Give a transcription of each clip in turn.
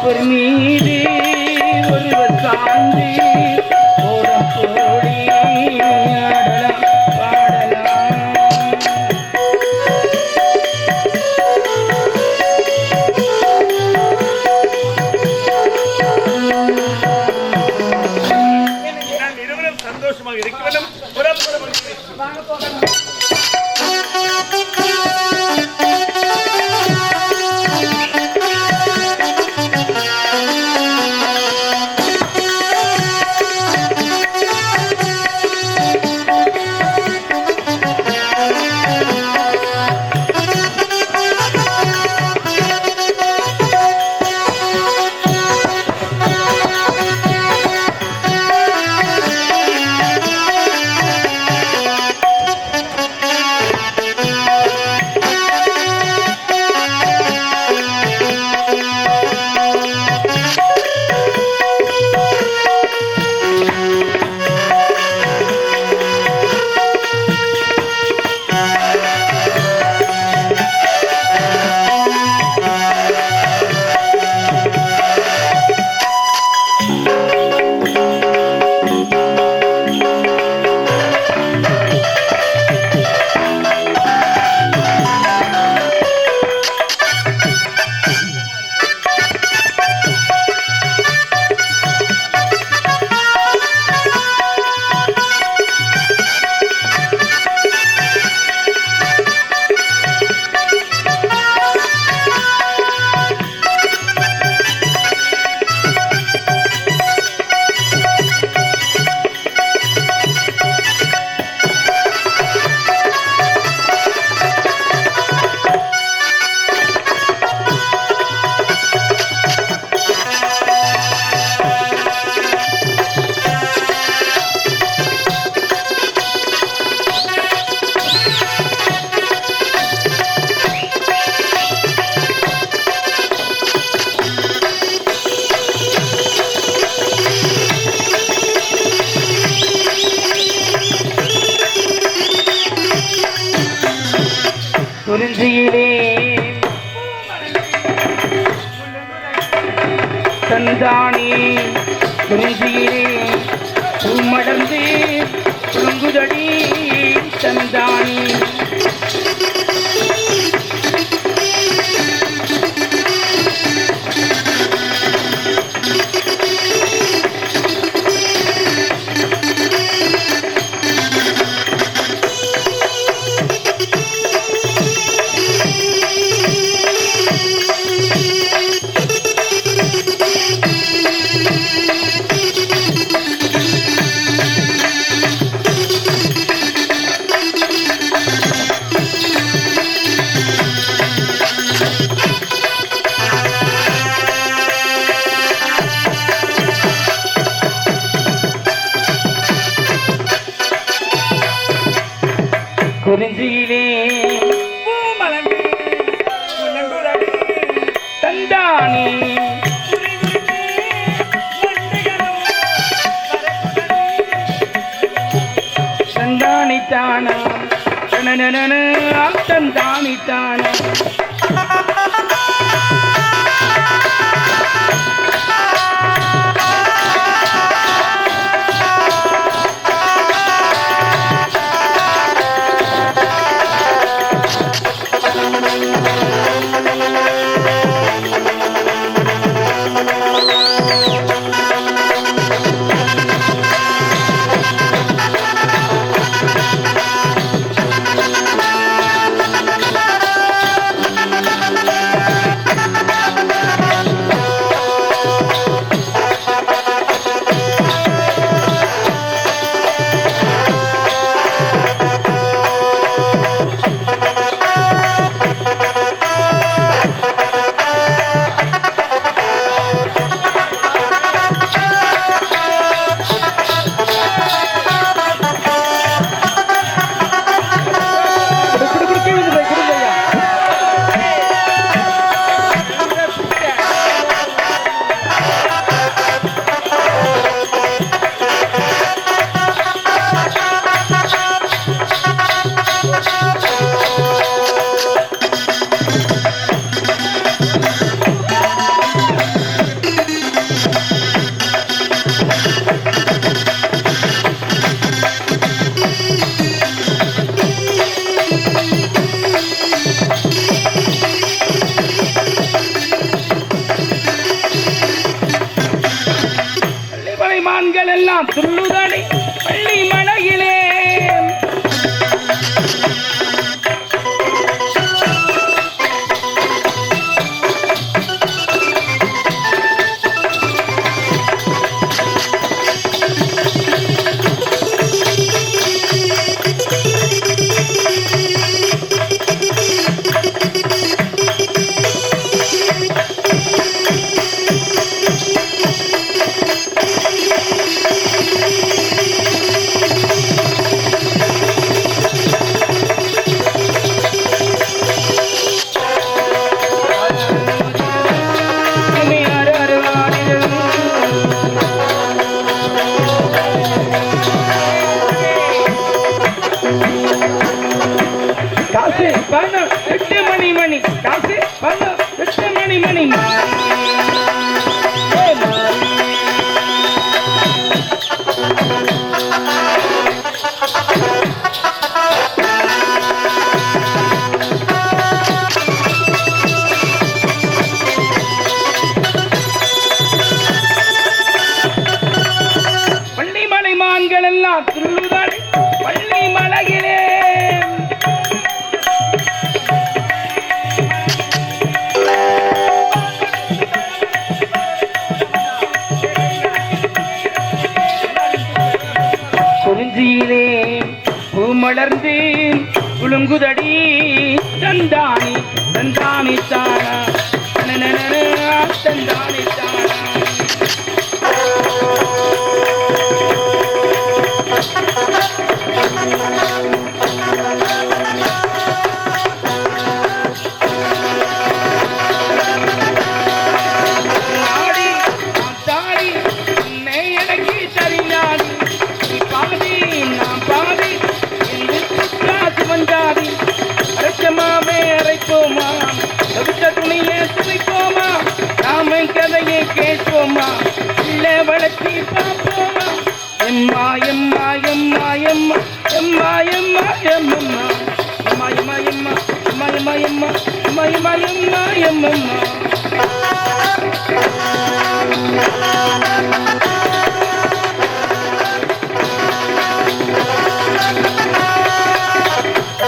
for me. தனனனன, தந்தானி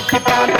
like a.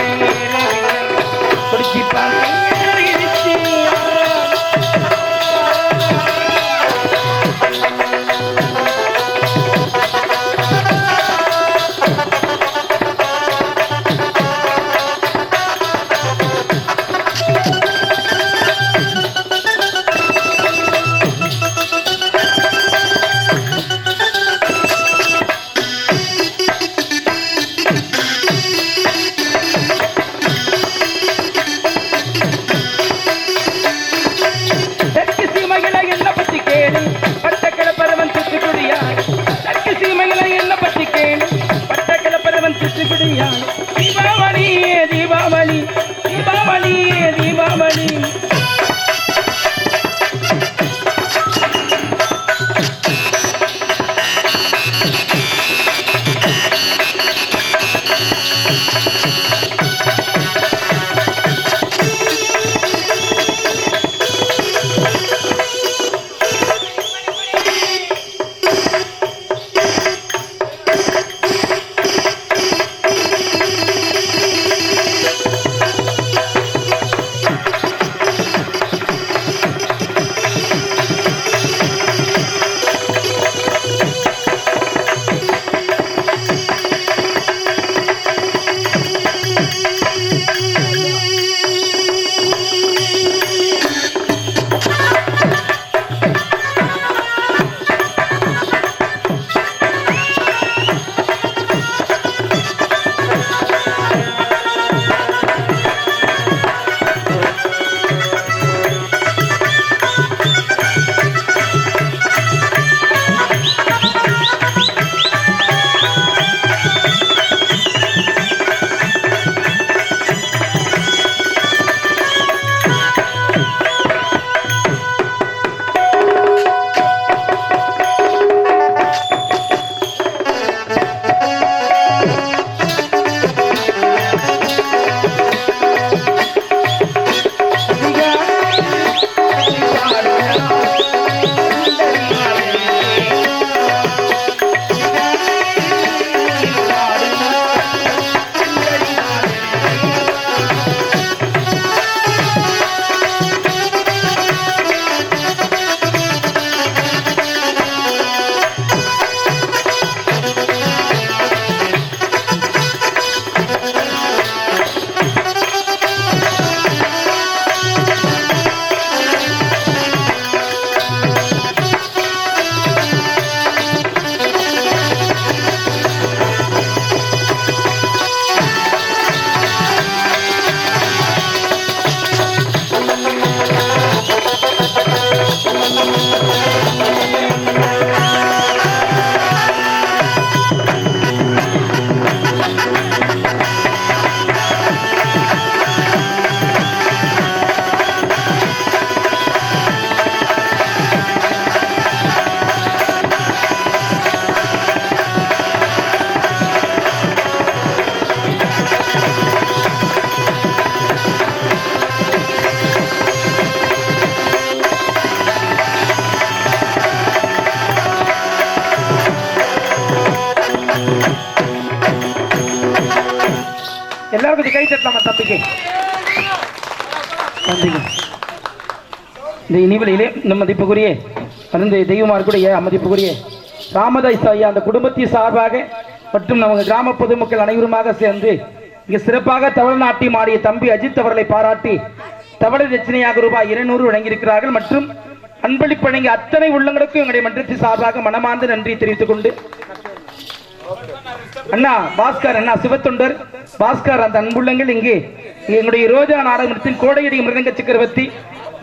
தட்டி கை தட்டலாமா தம்பிக்கு? இந்த இனிவெளியிலே இந்த மதிப்புக்குரிய அருந்த தெய்வமார்க்குடைய மதிப்புக்குரிய ராமதாஸ் ஐயா அந்த குடும்பத்தின் சார்பாக மற்றும் நமது கிராம பொதுமக்கள் அனைவருமாக சேர்ந்து இங்கு சிறப்பாக தமிழ்நாட்டியம் ஆடிய தம்பி அஜித் அவர்களை பாராட்டி தவளை ரச்சனையாக ரூபாய் இருநூறு வழங்கியிருக்கிறார்கள் மற்றும் அன்பளிப்பு வழங்கிய அத்தனை உள்ளங்களுக்கும் எங்களுடைய மன்றத்தின் சார்பாக மனமார்ந்த நன்றி தெரிவித்துக் கொண்டு அண்ணா பாஸ்கர் அண்ணா சிவத்தொண்டர். பாஸ்கர் அந்த அன்புள்ளங்கள் இங்கே. எங்களுடைய ரோஜா நாடகத்தின் கோடையடி மிருதங்க சக்கரவர்த்தி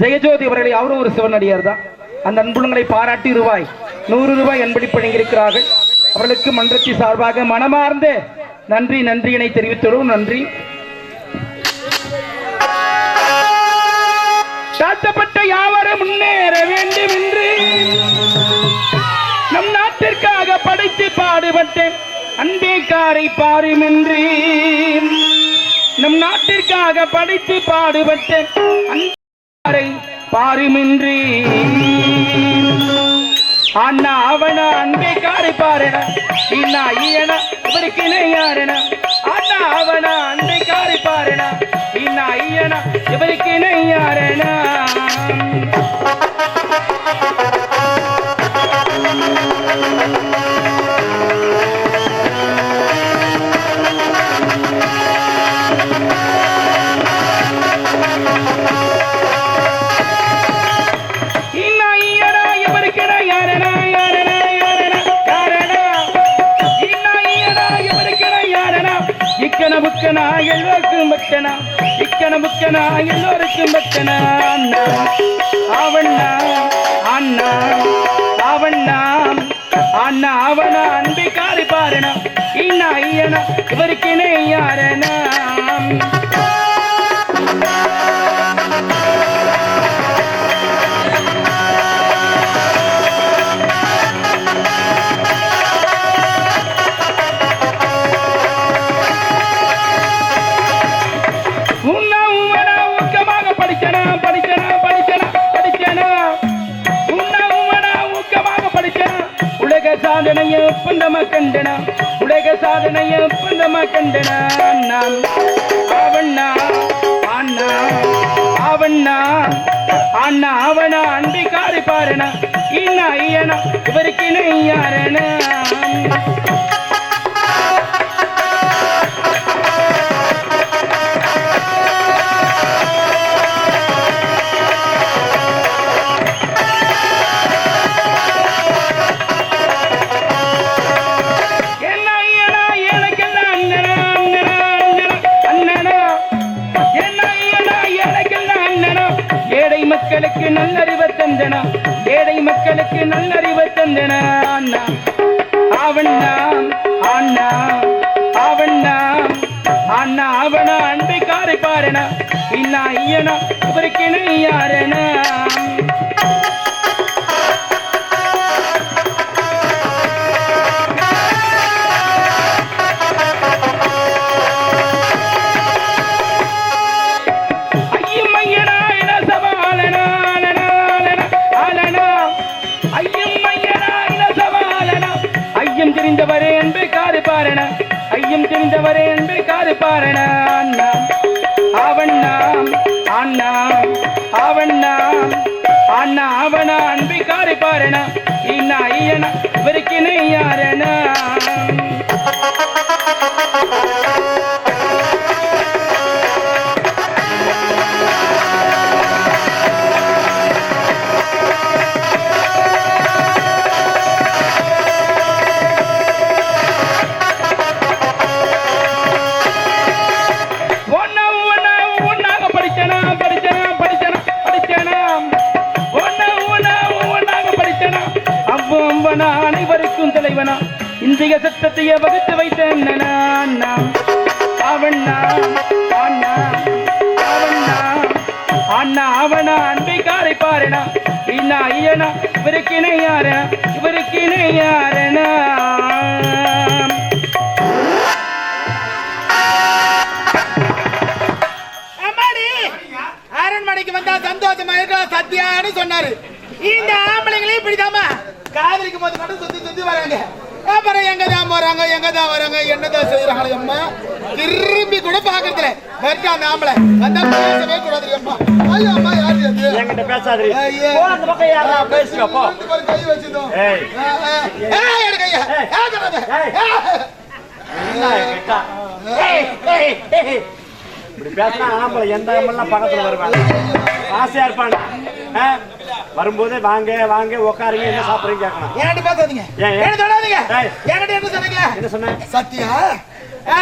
ஜெயஜோதி அவர்களை அவரும் ஒரு சிவனடியார் தான். அந்த அன்புள்ளங்களை பாராட்டி ரூபாய் நூறு ரூபாய் அன்பளிப்பு வழங்கியிருக்கிறார்கள். அவர்களுக்கு மன்றத்தை சார்பாக மனமார்ந்த நன்றி நன்றியினை தெரிவித்துள்ளோம். நன்றி. தாழ்த்தப்பட்ட யாவரும் முன்னேற வேண்டும் என்று நாட்டிற்காக படைத்து பாடுபட்டேன். அன்பேக்காரை பாருமென்று. நம் நாட்டிற்காக படைத்து பாடுபட்டேன். அன்பேக்காரை பாருமென்று. அண்ணா அவனா அன்பேக்காரை பாருடா இன்னா ஈயனா இவருக்கு யாருனா அண்ணா அவனா அன்பேக்காரை பாருடா இன்னா ஈயனா இவருக்கு யாருனா இக்கன எல்லோருக்கும் பக்தனா இக்கன முக்கனா எல்லோருக்கும் பக்தனா அண்ணா. அவண்ணா அண்ணா. அவண்ணா அண்ணா அவனா அன்பை காரி பாருனா இன்னா ஐயனா இவருக்கென யாரனா? சாதனைய கண்டனா உலக சாதனைய ஒப்பந்தமா கண்டனா அண்ணா அவண்ணா அண்ணா அவண்ணா அண்ணா அவனா அன்பை காரி பாருனா இன்னா ஐயனா இவருக்கு யாரனா அவருக்கு இவருக்கு யாரனா யார இவருக்கு யாரனா அரண்மனைக்கு வந்தா சந்தோஷமா இருக்கலாம் சத்தியான்னு சொன்னாரு. இந்த ஆம்பளைங்களையும் இப்படிதாம்மா. காதலிக்கும் போது மட்டும் சுத்தி சுத்தி வராங்க. அப்புறம் எங்க தான் போறாங்க எங்க தான் வராங்க என்னதான் செய்யறாங்க அம்மா திரும்பி கூட பாக்குறதுல வெறும் அந்த ஆம்பளை வந்தா பேசவே கூடாது அம்மா ஐயோ அம்மா யாரு அது என்கிட்ட பேசாதீ. போ அந்த பக்கம் யாரா பேசுங்க போ ரெண்டு பேரும் கை வச்சுதோம் ஏய். ஏய் எடுங்க ஐயா ஏய். ஏய் கடாத. ஏய். ஏய். என்ன கேட்டா? ஏய், ஏய், ஏய். இப்படி பேசினா ஆம்பளை எந்த ஆம்பளைலாம் பக்கத்துல வருவாங்க ஆசையா இருப்பாங்க? வரும்போதே வாங்க வாங்க உட்காருங்க என்ன சாப்பிடுறீங்க கேட்கணும். ஏன்டி பேசாதீங்க ஏன், தொடாதீங்க. என்கிட்ட என்ன சொன்னீங்க? என்ன சொன்னேன் சத்யா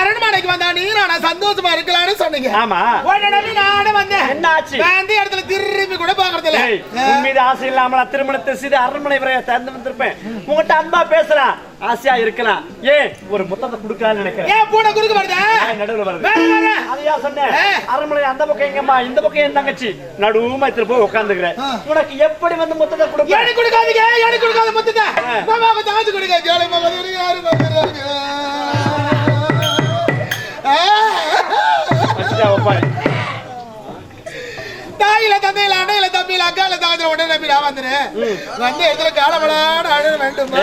ரெண்டு மணிக்கு வந்தா நீ நான் சந்தோஷமா இருக்கலாம்னு சொன்னீங்க. ஆமா. உடனே நானும் வந்தேன். என்ன ஆச்சு வந்த இடத்துல திரும்பி கூட பாக்குறது இல்ல உன் மீது ஆசை இல்லாம நான் திருமணத்தை செய்து அரண்மனை வரைய திறந்து வந்திருப்பேன். உங்ககிட்ட அன்பா பேசலாம் ஆசையா இருக்கலாம் ஏன் ஒரு முத்தத்தை கொடுக்கலாம்னு நினைக்கிறேன். ஏன் பூனை குறுக்க வருதா நடுவுல வருது அதையா சொன்னேன். அரண்மனை அந்த பக்கம் எங்கம்மா? இந்த பக்கம் என் தங்கச்சி. நடுவுமா எடுத்துட்டு போய் உட்காந்துக்கிறேன் ஆ. உனக்கு எப்படி வந்து முத்தத்தை கொடுப்பேன் எனக்கு கொடுக்காதீங்க எனக்கு கொடுக்காத ஆ. மாமாவுக்கு தாச்சு கொடுங்க. ஜோலை மகன் யாரு மகன் வச்சுட்டா உட்காரு. தாயில தந்தையில அண்ணையில தம்பியில அக்கால தாங்கிற உடனே நம்பி நான் வந்துறேன் வந்த இடத்துல காலமலான அழ வேண்டுமா.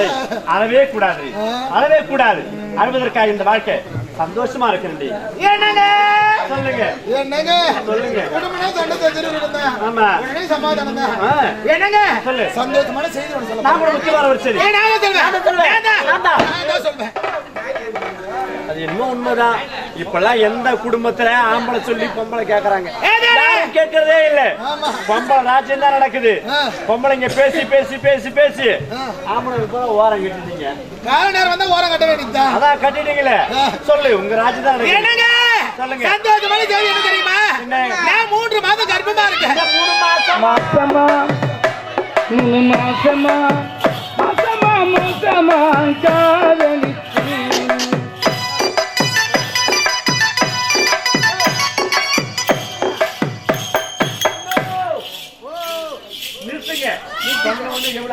அழவே கூடாது. ஆ. அழவே கூடாது. அழுவதற்காக இந்த வாழ்க்கை சந்தோஷமா இருக்கிறேன் என்னங்க? சொல்லுங்க. என்னங்க? சொல்லுங்க. குடும்பம்னா சண்டை தெரிஞ்சு இருந்தேன் ஆமா. உடனே சமாதானம் தான் என்னங்க? சொல்லு. சந்தோஷமான செய்தி ஒன்று சொல்ல நான் கூட முக்கியமான ஒரு ஏய், நான் தான் சொல்வேன். நான் தான் சொல்வேன். நான் தான். நான் தான். நான் தான் சொல்வேன். அது இன்னும் உண்மைதான்? இப்பெல்லாம் எந்த குடும்பத்துல ஆம்பளை சொல்லி பொம்பளை கேக்குறாங்க? கேட்கறதே இல்ல. பொம்பளை ராஜ்யம் தான் நடக்குது. பொம்பளைங்க பேசி பேசி பேசி பேசி. ஆம்பளை இப்போ ஓரம் கட்டிட்டீங்க. கால நேரம் வந்தா ஓரம் கட்ட வேண்டியதுதான். அதான் கட்டிட்டீங்களே. சொல்லு உங்க ராஜ்யம் தான் நடக்குது. என்னங்க? சொல்லுங்க. சந்தோஷமான செய்தி என்ன தெரியுமா? நான் மூன்று மாதம் கர்ப்பமா இருக்கேன். மூணு மாசம். மாசமா? மூணு மாசமா? மாசமா மாசமா? காதலிச்சு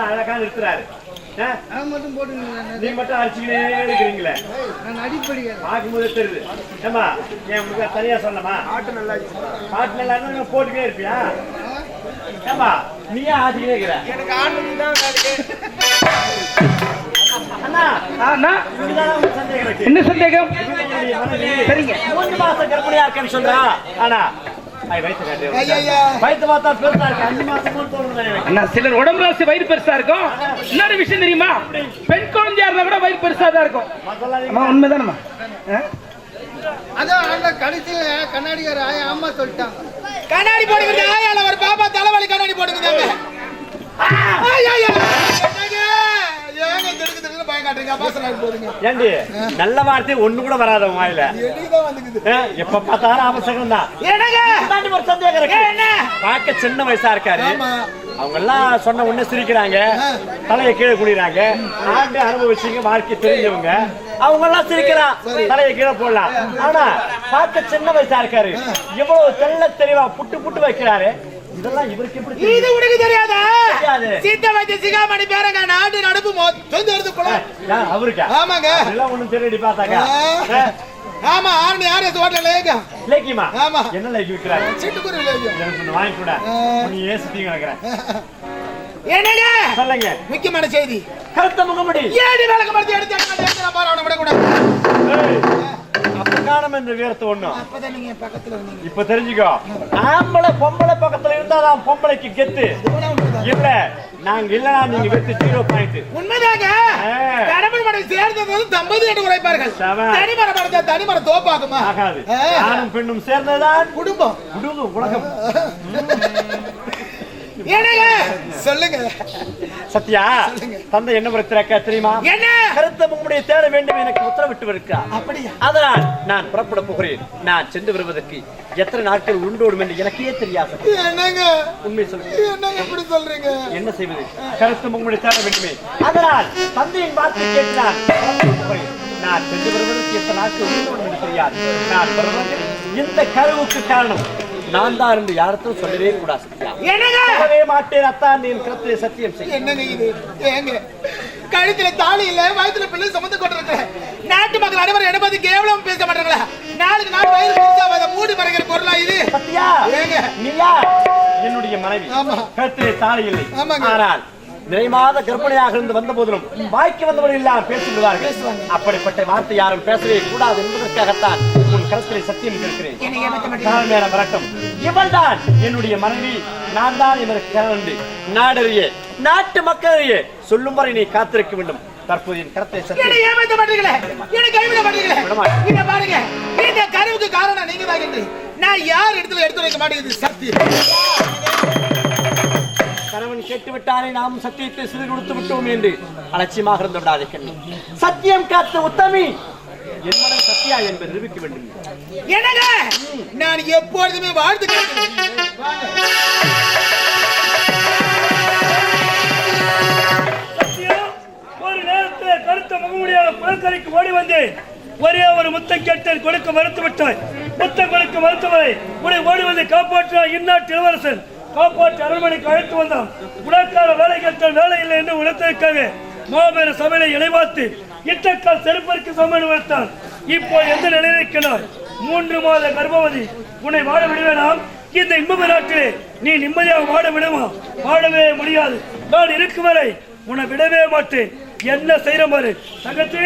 அழகா நிறுத்துறாரு. ஆ? நீ மட்டும் அடிச்சுக்கினே இருக்கிறீங்களே. பார்க்கும்போது தெரியுது. ஏமா என் உங்களுக்கு தனியா சொல்லமா? பாட்டு நல்லா பாட்டு நல்லா இருந்தா நீ போட்டுக்கிட்டே இருப்பியா? ஏமா நீயே ஆடிக்கிட்டே இருக்கிற? எனக்கு சந்தேகம் இருக்கு. என்ன சந்தேகம்? சரிங்க. மூணு மாசம் கர்ப்பிணியா இருக்கேன்னு சொல்றா. ஆனா சிலர் உடம்பு ராசி வயிறு பெருசா இருக்கும். இன்னொரு விஷயம் தெரியுமா? பெண் குழந்தையா இருந்தா கூட வயிறு பெருசா தான் இருக்கும். ஆ? அதான் அந்த கடைசியில கண்ணாடிக்கார ஆயா அம்மா சொல்லிட்டாங்க. கண்ணாடி போடுங்க ஆயால ஒரு பாப்பா தலைவலி கண்ணாடி போடுங்க ஏண்டி? நல்ல வார்த்தை ஒண்ணு கூட வராத வாயில. எப்ப பார்த்தாலும் அவசரம் தான் ஒரு சந்தேகம் இருக்கு? பார்க்க சின்ன வயசா இருக்காரு. ஆமா. அவங்க எல்லாம் சொன்ன உடனே சிரிக்கிறாங்க. தலையை கீழே குடிறாங்க ஆண்டு அனுபவிச்சீங்க வாழ்க்கை தெரிஞ்சவங்க. அவங்க எல்லாம் சிரிக்கிறான் தலையை கீழே போடலாம். ஆனா பார்க்க சின்ன வயசா இருக்காரு. இவ்வளவு தெள்ள தெளிவா புட்டு புட்டு வைக்கிறாரு. இதெல்லாம் இவருக்கு எப்படி தெரியும்? இது உனக்கு தெரியாதா. சீத்த வைத்திய சிகாமணி பேரங்க நாட்டு நடப்பு மொத்தம் வருது போல. யார், அவருக்கா? ஆமாங்க. அதெல்லாம் ஒண்ணும் தெரியடி பார்த்தாங்க. ஆமா ஆர்மி ஆர்எஸ் ஹோட்டல் லேங்க லேக்கியமா? ஆமா. என்ன லேக்கி விற்கிறாரு சிட்டுக்குருவி லேங்க எனக்கு ஒண்ணு வாங்கி கூட. நீ சுத்தி கிடக்குறேன். என்னங்க? சொல்லுங்க. முக்கியமான செய்தி. கருத்த முகமுடி. ஏடி விளக்கு மரத்தை எடுத்து பாரு அவனை விட கூடாது ஏய், அப்ப காணாம இந்த வீரத்தை ஒண்ணும் அப்பதான் நீங்க பக்கத்துல வந்தீங்க. இப்ப தெரிஞ்சுக்கோ. ஆம்பளை பொம்பளை பக்கத்துல இருந்தாதான் பொம்பளைக்கு கெத்து. இதுவெல்லாம் உண்மைதான். இல்ல நாங்க இல்லனா நீங்க வெத்து ஜீரோ பாயிண்ட் உண்மைதாங்க. கடவுள் சேர்ந்தது தம்பதி என்று உரைப்பார்கள் செம. தனிமரம் படத்தை தனிமரம் தோப்பாகுமா ஆகாது. ஆ. ஆணும் பெண்ணும் சேர்ந்ததுதான் குடும்பம். குடும்பம் உலகம். சொல்லுங்க. சத்யா தந்தை என்ன பிரச்சனை தெரியுமா? என்ன? கருத்த முகமுடியை தேட வேண்டும் எனக்கு உத்தரவிட்டு இருக்கிறார் அப்படியா? அதனால் நான் புறப்பட போகிறேன். நான் சென்று வருவதற்கு எத்தனை நாட்கள் உண்டோடும் என்று எனக்கே தெரியாது. என்னங்க? உண்மை சொல்லுங்க. என்னங்க இப்படி சொல்றீங்க? என்ன செய்வது? கருத்து முகமுடி தேட வேண்டுமே. அதனால் தந்தையின் வார்த்தை கேட்டு நான் சென்று வருவதற்கு எத்தனை நாட்கள் உண்டோடும் என்று தெரியாது. நான் வருவதற்கு இந்த கருவுக்கு காரணம் நான் தான் என்று யாருக்கும் சொல்லவே கூடாது. சொல்லவே மாட்டேன் அத்தான் நீ கருத்தை சத்தியம் செய்ய என்னங்க இது? ஏங்க? கழுத்துல தாலி இல்ல வயித்துல பிள்ளை சுமந்து கொண்டிருக்கிறேன். நாட்டு மக்கள் அனைவரும் என்ன பத்தி கேவலம் பேச மாட்டாங்களா? நாளுக்கு நாள் வயிறு பெருசா அதை மூடி மறைக்கிற பொருளா இது? நீயா? என்னுடைய மனைவி ஆமா. கருத்திலே தாலி இல்லை. ஆனால் நிறைமாத கர்ப்பிணியாக இருந்து வந்த போதிலும் வாய்க்கு வந்தவர்கள் எல்லாம் பேசுகிறார்கள் அப்படிப்பட்ட வார்த்தை யாரும் பேசவே கூடாது என்பதற்காகத்தான் உன் கருத்திலே சத்தியம் கேட்கிறேன் தாழ்மையான இவள்தான் என்னுடைய மனைவி. நான் தான் இவருக்கு கணவன் நாடறிய நாட்டு மக்களையே சொல்லும் வரை நீ காத்திருக்க வேண்டும். தற்போது என் கருத்தை என்னை சத்தியம் ஏமாத்த மாட்டீங்களே என்னை கைவிட மாட்டீங்களே விடமாட்டேன். இத பாருங்க. இந்த கருவுக்கு காரணம் நீங்க தான் என்று. நான் யார் இடத்துல எடுத்து வைக்க மாட்டேங்குது சத்தியம் கணவன் கேட்டு விட்டானே நாம் சத்தியத்தை சிறு கொடுத்து விட்டோம் என்று அலட்சியமாக இருந்து விடாதே கண்ணி. சத்தியம் காத்த உத்தமி என் மனம் சத்தியா என்பதை நிரூபிக்க வேண்டும். என்னங்க? நான் எப்பொழுதுமே வாழ்த்து. ஒரு நேரத்தில் கருத்த முகமுடியாக குளக்கரைக்கு ஓடி வந்தேன். ஒரே ஒரு முத்தம் கேட்டேன் கொடுக்க மறுத்து விட்டாய். முத்தம் கொடுக்க மறுத்தவரை உன்னை ஓடி வந்து காப்பாற்றினார் இந்நாட்டு இளவரசன். காப்பாற்றி அரண்மனைக்கு அழைத்து வந்தான். உனக்கான வேலை கேட்டால் வேலை இல்லை என்று உணர்த்ததற்காக மாபெரும் சபையை இணைவாத்து இட்டக்கால் செருப்பருக்கு சமன் வைத்தான். இப்போ எந்த நிலையில் மூன்று மாத கர்ப்பவதி உன்னை வாழ விடுவேனாம்? இந்த இன்ப நாட்டிலே நீ நிம்மதியாக வாழ விடுமா? வாழவே முடியாது. நான் இருக்கும் வரை உன்னை விடவே மாட்டேன். என்ன செய்யற மாதிரி தகத்தே